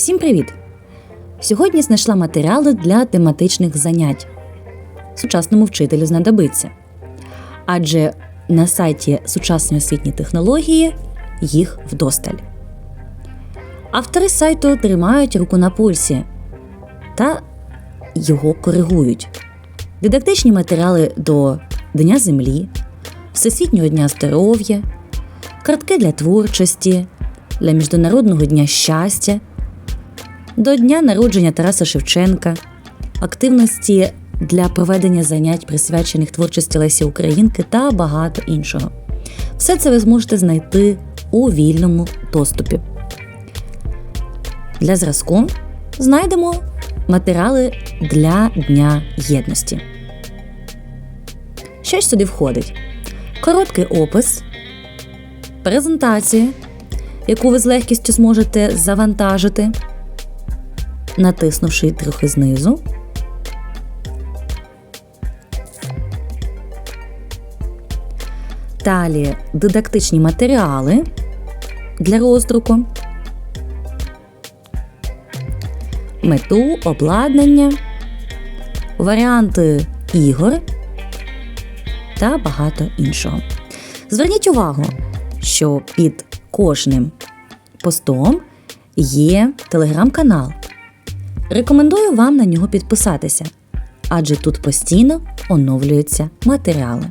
Всім привіт! Сьогодні знайшла матеріали для тематичних занять. Сучасному вчителю знадобиться. Адже на сайті Сучасні освітні технології їх вдосталь. Автори сайту тримають руку на пульсі та його коригують. Дидактичні матеріали до Дня Землі, Всесвітнього дня здоров'я, картки для творчості, для Міжнародного дня щастя, до дня народження Тараса Шевченка, активності для проведення занять, присвячених творчості Лесі Українки та багато іншого. Все це ви зможете знайти у вільному доступі. Для зразку знайдемо матеріали для Дня єдності. Що ж сюди входить? Короткий опис, презентація, яку ви з легкістю зможете завантажити, натиснувши трохи знизу. Далі дидактичні матеріали для роздруку, мету, обладнання, варіанти ігор та багато іншого. Зверніть увагу, що під кожним постом є телеграм-канал. Рекомендую вам на нього підписатися, адже тут постійно оновлюються матеріали.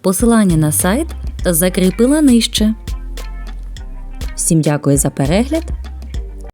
Посилання на сайт закріпила нижче. Всім дякую за перегляд